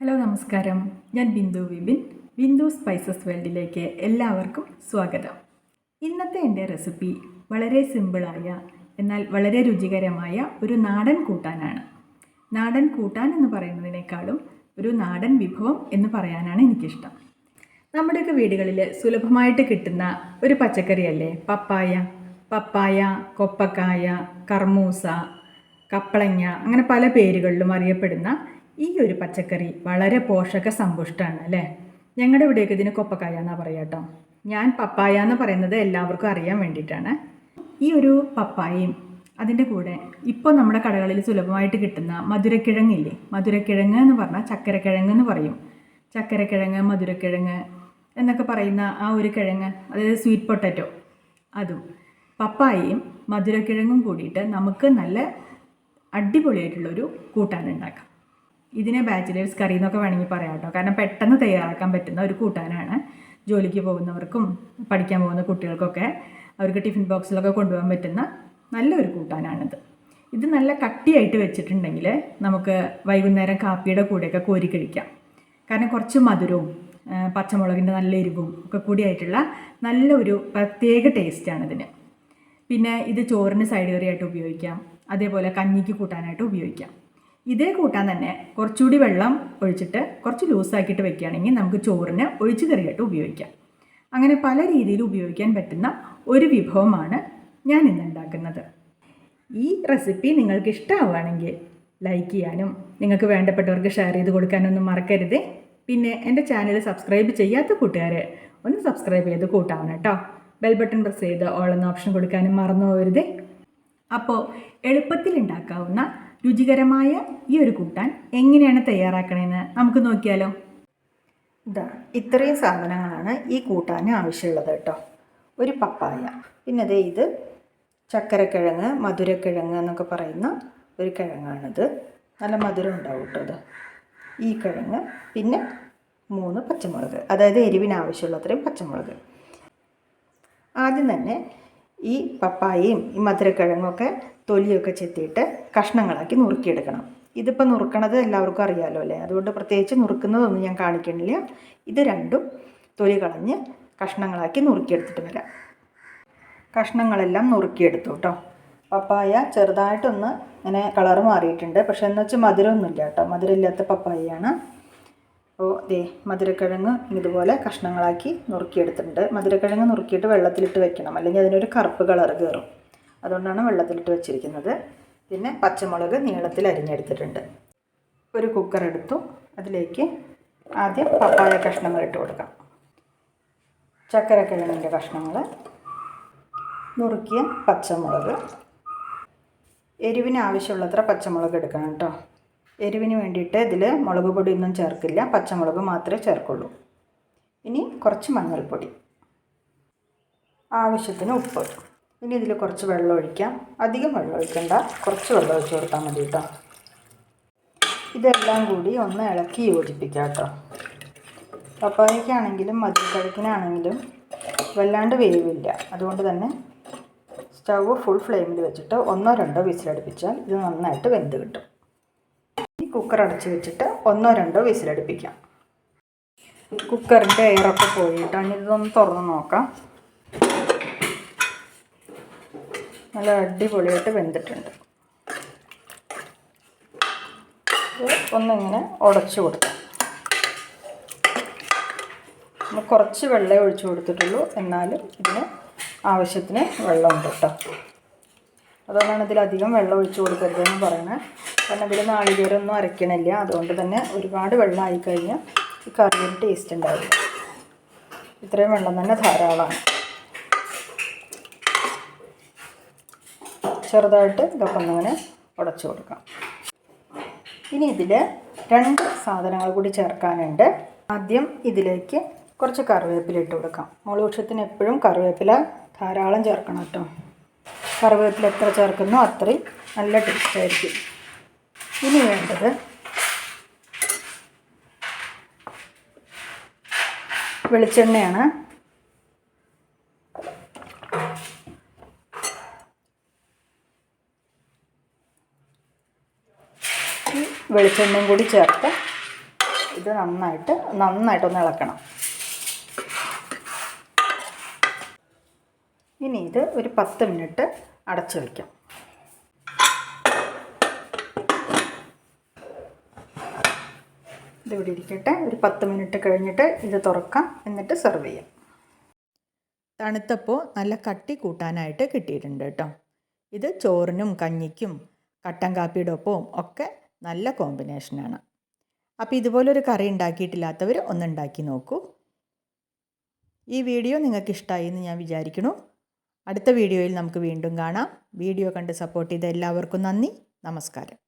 Hello നമസ്കാരം. ഞാൻ Bindu Vipin. Bindu spices വേൾഡിലേക്ക് എല്ലാവർക്കും സ്വാഗതം. ഇന്നത്തെ എന്റെ റെസിപ്പി വളരെ സിമ്പിളായ എന്നാൽ വളരെ രുചികരമായ ഒരു നാടൻ കൂട്ടാനാണ്. നാടൻ കൂട്ടാൻ എന്ന് പറയുന്നതിനേക്കാളും ഒരു നാടൻ വിഭവം എന്ന് പറയാനാണ് എനിക്കിഷ്ടം. നമ്മുടെയൊക്കെ വീടുകളിൽ സുലഭമായിട്ട് കിട്ടുന്ന ഒരു പച്ചക്കറിയല്ലേ പപ്പായ പപ്പായ കൊപ്പക്കായ കർമൂസ കപ്പളങ്ങ അങ്ങനെ പല പേരുകളിലും അറിയപ്പെടുന്ന ഈ ഒരു പച്ചക്കറി വളരെ പോഷക സമ്പുഷ്ടമാണ് അല്ലേ? ഞങ്ങളുടെ ഇവിടെയൊക്കെ ഇതിന് കൊപ്പക്കായ എന്നാ പറയാട്ടോ ഞാൻ പപ്പായ എന്ന് പറയുന്നത് എല്ലാവർക്കും അറിയാൻ വേണ്ടിയിട്ടാണ് ഈ ഒരു പപ്പായയും അതിന്റെ കൂടെ ഇപ്പോൾ നമ്മുടെ കടകളിൽ സുലഭമായിട്ട് കിട്ടുന്ന മധുരക്കിഴങ്ങില്ലേ? മധുരക്കിഴങ്ങ് എന്ന് പറഞ്ഞാൽ ചക്കരക്കിഴങ്ങ് എന്ന് പറയും. ചക്കരക്കിഴങ്ങ് മധുരക്കിഴങ്ങ് എന്നൊക്കെ പറയുന്ന ആ ഒരു കിഴങ്ങ് അതായത് സ്വീറ്റ് പൊട്ടറ്റോ അതും പപ്പായയും മധുരക്കിഴങ്ങും കൂടിയിട്ട് നമുക്ക് നല്ല അടിപൊളിയായിട്ടുള്ളൊരു കൂട്ടാൻ ഉണ്ടാക്കാം ഇതിനെ ബാച്ചിലേഴ്സ് കറി എന്നൊക്കെ വേണമെങ്കിൽ പറയാം കേട്ടോ. കാരണം പെട്ടെന്ന് തയ്യാറാക്കാൻ പറ്റുന്ന ഒരു കൂട്ടാനാണ് ജോലിക്ക് പോകുന്നവർക്കും പഠിക്കാൻ പോകുന്ന കുട്ടികൾക്കൊക്കെ അവർക്ക് ടിഫിൻ ബോക്സിലൊക്കെ കൊണ്ടുപോകാൻ പറ്റുന്ന നല്ലൊരു കൂട്ടാനാണിത്. ഇത് നല്ല കട്ടിയായിട്ട് വെച്ചിട്ടുണ്ടെങ്കിൽ നമുക്ക് വൈകുന്നേരം കാപ്പിയുടെ കൂടെയൊക്കെ കോരി കഴിക്കാം. കാരണം കുറച്ച് മധുരവും പച്ചമുളകിന്റെ നല്ല എരിവും ഒക്കെ കൂടിയായിട്ടുള്ള നല്ലൊരു പ്രത്യേക ടേസ്റ്റാണ് ഇതിന്. പിന്നെ ഇത് ചോറിന് സൈഡ് കറിയായിട്ട് ഉപയോഗിക്കാം. അതേപോലെ കഞ്ഞിക്ക് കൂട്ടാനായിട്ട് ഉപയോഗിക്കാം. ഇതേ കൂട്ടാൻ തന്നെ കുറച്ചുകൂടി വെള്ളം ഒഴിച്ചിട്ട് കുറച്ച് ലൂസാക്കിയിട്ട് വെക്കുകയാണെങ്കിൽ നമുക്ക് ചോറിന് ഒഴിച്ചു കറിയായിട്ട് ഉപയോഗിക്കാം. അങ്ങനെ പല രീതിയിൽ ഉപയോഗിക്കാൻ പറ്റുന്ന ഒരു വിഭവമാണ് ഞാൻ ഇന്ന് ഉണ്ടാക്കുന്നത്. ഈ റെസിപ്പി നിങ്ങൾക്ക് ഇഷ്ടമാവുകയാണെങ്കിൽ ലൈക്ക് ചെയ്യാനും നിങ്ങൾക്ക് വേണ്ടപ്പെട്ടവർക്ക് ഷെയർ ചെയ്ത് കൊടുക്കാനൊന്നും മറക്കരുത്. പിന്നെ എന്റെ ചാനൽ സബ്സ്ക്രൈബ് ചെയ്യാത്ത കൂട്ടുകാരെ ഒന്ന് സബ്സ്ക്രൈബ് ചെയ്ത് കൂട്ടാവണം കേട്ടോ. ബെൽ ബട്ടൺ പ്രസ് ചെയ്ത് ഓൾ എന്ന ഓപ്ഷൻ കൊടുക്കാനും മറന്നു പോകരുത്. അപ്പോൾ എളുപ്പത്തിൽ ഉണ്ടാക്കാവുന്ന രുചികരമായ ഈ ഒരു കൂട്ടാൻ എങ്ങനെയാണ് തയ്യാറാക്കണമെന്ന് നമുക്ക് നോക്കിയാലോ. ഇതാ ഇത്രയും സാധനങ്ങളാണ് ഈ കൂട്ടാന് ആവശ്യമുള്ളത് കേട്ടോ. ഒരു പപ്പായ. പിന്നെ ദേ ഇത് ചക്കരക്കിഴങ്ങ് മധുരക്കിഴങ്ങ് എന്നൊക്കെ പറയുന്ന ഒരു കിഴങ്ങാണിത്. നല്ല മധുരം ഉണ്ടാവും കേട്ടോ ഇത്. ഈ കിഴങ്ങ് പിന്നെ മൂന്ന് പച്ചമുളക്. അതായത് എരിവിന് ആവശ്യമുള്ളത്രയും പച്ചമുളക്. ആദ്യം തന്നെ ഈ പപ്പായയും ഈ മധുരക്കിഴങ്ങൊക്കെ തൊലിയൊക്കെ ചെത്തിയിട്ട് കഷ്ണങ്ങളാക്കി നുറുക്കിയെടുക്കണം. ഇതിപ്പോൾ നുറുക്കണത് എല്ലാവർക്കും അറിയാമല്ലോ അല്ലേ? അതുകൊണ്ട് പ്രത്യേകിച്ച് നുറുക്കുന്നതൊന്നും ഞാൻ കാണിക്കണില്ല. ഇത് രണ്ടും തൊലി കളഞ്ഞ് കഷ്ണങ്ങളാക്കി നുറുക്കിയെടുത്തിട്ട് വരാം. കഷ്ണങ്ങളെല്ലാം നുറുക്കിയെടുത്തു കേട്ടോ. പപ്പായ ചെറുതായിട്ടൊന്ന് ഇങ്ങനെ കളറ് മാറിയിട്ടുണ്ട്. പക്ഷെ എന്ന് വെച്ചാൽ മധുരമൊന്നുമില്ല കേട്ടോ. മധുരമില്ലാത്ത പപ്പായയാണ്. അപ്പോൾ ദേ മധുരക്കിഴങ്ങ് ഇതുപോലെ കഷ്ണങ്ങളാക്കി നുറുക്കിയെടുത്തിട്ടുണ്ട്. മധുരക്കിഴങ്ങ് നുറുക്കിയിട്ട് വെള്ളത്തിലിട്ട് വെക്കണം. അല്ലെങ്കിൽ അതിനൊരു കറുപ്പ് കളർ കയറും അതുകൊണ്ടാണ് വെള്ളത്തിലിട്ട് വെച്ചിരിക്കുന്നത്. പിന്നെ പച്ചമുളക് നീളത്തിൽ അരിഞ്ഞെടുത്തിട്ടുണ്ട്. ഒരു കുക്കർ എടുത്തു. അതിലേക്ക് ആദ്യം പപ്പായ കഷ്ണങ്ങൾ ഇട്ട് കൊടുക്കാം. ചക്കരക്കിഴങ്ങിന്റെ കഷ്ണങ്ങൾ നുറുക്കിയ പച്ചമുളക്. എരിവിന് ആവശ്യമുള്ളത്ര പച്ചമുളക് എടുക്കണം കേട്ടോ. എരിവിന് വേണ്ടിയിട്ട് ഇതിൽ മുളക് പൊടിയൊന്നും ചേർക്കില്ല. പച്ചമുളക് മാത്രമേ ചേർക്കുള്ളൂ. ഇനി കുറച്ച് മഞ്ഞൾപ്പൊടി. ആവശ്യത്തിന് ഉപ്പ്. ഇനി ഇതിൽ കുറച്ച് വെള്ളം ഒഴിക്കാം. അധികം വെള്ളം ഒഴിക്കണ്ട. കുറച്ച് വെള്ളം ഒഴിച്ച് കൊടുത്താൽ മതി കേട്ടോ ഇതെല്ലാം കൂടി ഒന്ന് ഇളക്കി യോജിപ്പിക്കാം കേട്ടോ പപ്പായക്കാണെങ്കിലും മധുരക്കിഴക്കിനാണെങ്കിലും വല്ലാണ്ട് വേവില്ല. അതുകൊണ്ട് തന്നെ സ്റ്റവ് ഫുൾ ഫ്ലെയിമിൽ വെച്ചിട്ട് ഒന്നോ രണ്ടോ വിസിലടുപ്പിച്ചാൽ ഇത് നന്നായിട്ട് വെന്ത് കിട്ടും. ഈ കുക്കർ അടച്ച് വെച്ചിട്ട് ഒന്നോ രണ്ടോ വിസിലടുപ്പിക്കാം. കുക്കറിന്റെ എയറൊക്കെ പോയിട്ടാണ് ഇതൊന്ന് തുറന്ന് നോക്കാം. നല്ല അടിപൊളിയായിട്ട് വെന്തിട്ടുണ്ട്. ഒന്നിങ്ങനെ ഉടച്ചു കൊടുക്കാം. കുറച്ച് വെള്ളമേ ഒഴിച്ചു കൊടുത്തിട്ടുള്ളൂ. എന്നാലും ഇതിന് ആവശ്യത്തിന് വെള്ളമുണ്ട് കേട്ടോ. അതുകൊണ്ടാണ് ഇതിലധികം വെള്ളം ഒഴിച്ചു കൊടുക്കരുതെന്ന് പറയുന്നത്. കാരണം ഇതിൽ നാളികേരൊന്നും അരയ്ക്കണില്ല. അതുകൊണ്ട് തന്നെ ഒരുപാട് വെള്ളം ആയിക്കഴിഞ്ഞാൽ ഈ കറിയൊരു ടേസ്റ്റ് ഉണ്ടാവില്ല. ഇത്രയും വെള്ളം തന്നെ ധാരാളമാണ്. ചെറുതായിട്ട് ഇതൊക്കെ ഒന്നിങ്ങനെ ഉടച്ചു കൊടുക്കാം. ഇനി ഇതിൽ രണ്ട് സാധനങ്ങൾ കൂടി ചേർക്കാനുണ്ട്. ആദ്യം ഇതിലേക്ക് കുറച്ച് കറിവേപ്പില ഇട്ട് കൊടുക്കാം. മുളകുഷത്തിന് എപ്പോഴും കറിവേപ്പില ധാരാളം ചേർക്കണം കേട്ടോ. കറിവേപ്പില എത്ര ചേർക്കുന്നോ അത്രയും നല്ല ടേസ്റ്റ് ആയിരിക്കും. ഇനി വേണ്ടത് വെളിച്ചെണ്ണയാണ് ഈ വെളിച്ചെണ്ണയും കൂടി ചേർത്ത് ഇത് നന്നായിട്ട് നന്നായിട്ടൊന്ന് ഇളക്കണം. ഇനി ഇത് ഒരു പത്ത് മിനിറ്റ് അടച്ചു വയ്ക്കാം. ഇവിടെ ഇരിക്കട്ടെ. ഒരു പത്ത് മിനിറ്റ് കഴിഞ്ഞിട്ട് ഇത് തുറക്കാം. എന്നിട്ട് സെർവ് ചെയ്യാം. തണുത്തപ്പോൾ നല്ല കട്ടി കൂട്ടാനായിട്ട് കിട്ടിയിട്ടുണ്ട് കേട്ടോ. ഇത് ചോറിനും കഞ്ഞിക്കും കട്ടൻ കാപ്പിയുടെ ഒപ്പവും ഒക്കെ നല്ല കോമ്പിനേഷനാണ്. അപ്പോൾ ഇതുപോലൊരു കറി ഉണ്ടാക്കിയിട്ടില്ലാത്തവർ ഒന്ന് ഉണ്ടാക്കി നോക്കൂ. ഈ വീഡിയോ നിങ്ങൾക്ക് ഇഷ്ടമായി എന്ന് ഞാൻ വിചാരിക്കുന്നു. അടുത്ത വീഡിയോയിൽ നമുക്ക് വീണ്ടും കാണാം. വീഡിയോ കണ്ട് സപ്പോർട്ട് ചെയ്ത എല്ലാവർക്കും നന്ദി. നമസ്കാരം.